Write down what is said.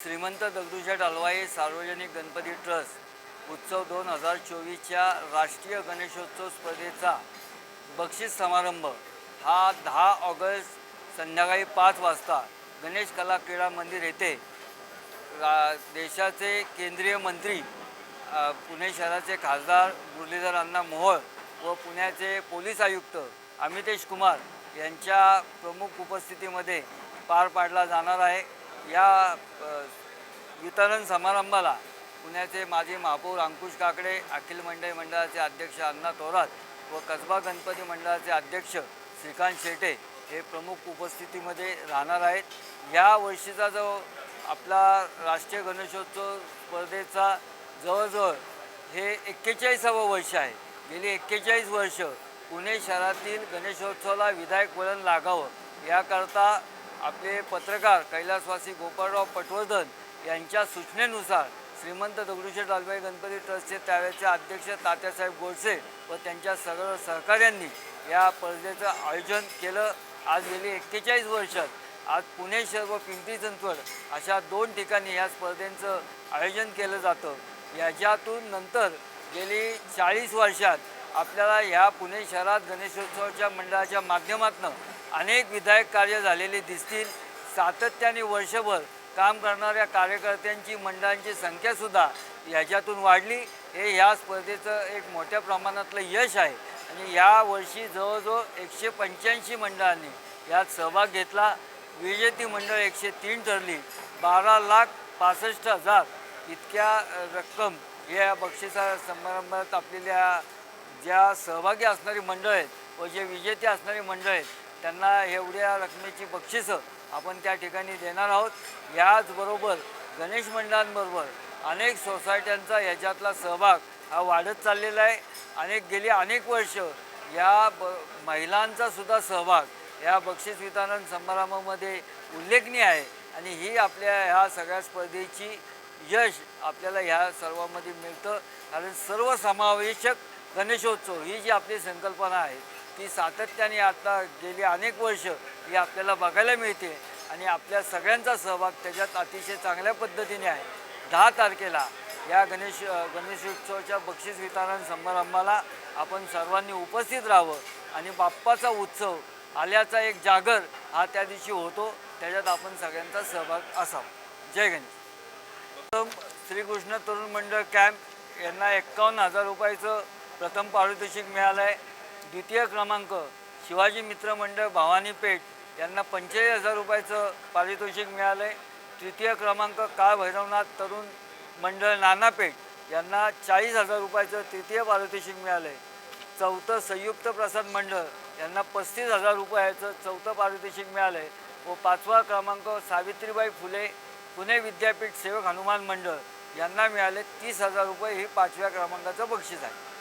श्रीमंत दगडूशेठ हलवाई सार्वजनिक गणपती ट्रस्ट उत्सव दोन हजार चोवीसच्या राष्ट्रीय गणेशोत्सव स्पर्धेचा बक्षीस समारंभ. हा दहा ऑगस्ट संध्याकाळी पाच वाजता गणेश कला क्रीडा मंदिर येथे रा देशाचे केंद्रीय मंत्री पुणे शहराचे खासदार मुरलीधर अण्णा मोहोळ व पुण्याचे पोलीस आयुक्त अमितेश कुमार यांच्या प्रमुख उपस्थितीमध्ये पार पाडला जाणार आहे. या वितरण समारंभाला पुण्याचे माजी महापौर अंकुश काकडे अखिल मंडळी मंडळाचे अध्यक्ष अण्णा थोरात व कसबा गणपती मंडळाचे अध्यक्ष श्रीकांत शेटे हे प्रमुख उपस्थितीमध्ये राहणार आहेत. या वर्षीचा जो आपला राष्ट्रीय गणेशोत्सव स्पर्धेचा जवळजवळ हे एक्केचाळीसावं वर्ष आहे. गेली एक्केचाळीस वर्ष पुणे शहरातील गणेशोत्सवाला विधायक वळण लागावं याकरता आपले पत्रकार कैलासवासी गोपाळराव पटवर्धन यांच्या सूचनेनुसार श्रीमंत दगडूशेठ लालबाई गणपती ट्रस्टचे त्यावेळेचे अध्यक्ष तात्यासाहेब गोडसे व त्यांच्या सगळं सहकाऱ्यांनी या स्पर्धेचं आयोजन केलं. आज गेली एक्केचाळीस वर्षात. आज पुणे शहर व पिंपरी चिंचवड अशा दोन ठिकाणी या स्पर्धेचं आयोजन केलं जातं. याच्यातून नंतर गेली चाळीस वर्षात आपल्याला ह्या पुणे शहरात गणेशोत्सवाच्या मंडळाच्या माध्यमातून अनेक विधायक कार्य झालेले दिसतील. सातत्याने वर्षभर काम करणाऱ्या कार्यकर्त्यांची मंडळांची संख्यासुद्धा ह्याच्यातून वाढली. हे ह्या स्पर्धेचं एक मोठ्या प्रमाणातलं यश आहे. आणि या वर्षी जवळजवळ एकशे पंच्याऐंशी मंडळांनी यात सहभाग घेतला. विजेती मंडळ एकशे तीन ठरली. बारा लाख पासष्ट हजार इतक्या रक्कम या बक्षिसा समारंभात आपलेल्या ज्या सहभागी असणारी मंडळ आहेत व जे विजेते असणारी मंडळ आहेत त्यांना एवढ्या रकमेची बक्षिसं आपण त्या ठिकाणी देणार आहोत. याचबरोबर गणेश मंडळांबरोबर अनेक सोसायट्यांचा याच्यातला सहभाग हा वाढत चाललेला आहे. अनेक गेली अनेक वर्ष या ब महिलांचा सुद्धा सहभाग या बक्षीस वितरण समारंभामध्ये उल्लेखनीय आहे आणि ही आपल्या ह्या सगळ्या स्पर्धेची यश आपल्याला ह्या सर्वामध्ये मिळतं. कारण सर्वसमावेशक गणेशोत्सव ही जी आपली संकल्पना आहे ती सातत्याने आता गेली अनेक वर्ष ही आपल्याला बघायला मिळते आणि आपल्या सगळ्यांचा सहभाग त्याच्यात अतिशय चांगल्या पद्धतीने आहे. दहा तारखेला या गणेश गणेशोत्सवाच्या बक्षीस वितरण समारंभाला आपण सर्वांनी उपस्थित राहावं आणि बाप्पाचा उत्सव आल्याचा एक जागर हा त्या दिवशी होतो त्याच्यात आपण सगळ्यांचा सहभाग असावा. जय गणेश. श्रीकृष्ण तरुण मंडळ कॅम्प यांना एक्कावन्न हजार रुपयाचं प्रथम पारितोषिक मिळालं आहे द्वितीय क्रमांक शिवाजी मित्र मंडळ भवानी पेठ यांना पंचेचाळीस हजार रुपयाचं पारितोषिक मिळालं आहे तृतीय क्रमांक काळ भैरवनाथ तरुण मंडळ नानापेठ यांना चाळीस हजार रुपयाचं तृतीय पारितोषिक मिळालं आहे चौथं संयुक्त प्रसाद मंडळ यांना पस्तीस हजार रुपयाचं चौथं पारितोषिक मिळालं आहे व पाचवा क्रमांक सावित्रीबाई फुले पुणे विद्यापीठ सेवक हनुमान मंडळ यांना मिळाले तीस हजार रुपये. हे पाचव्या क्रमांकाचं बक्षीस आहे.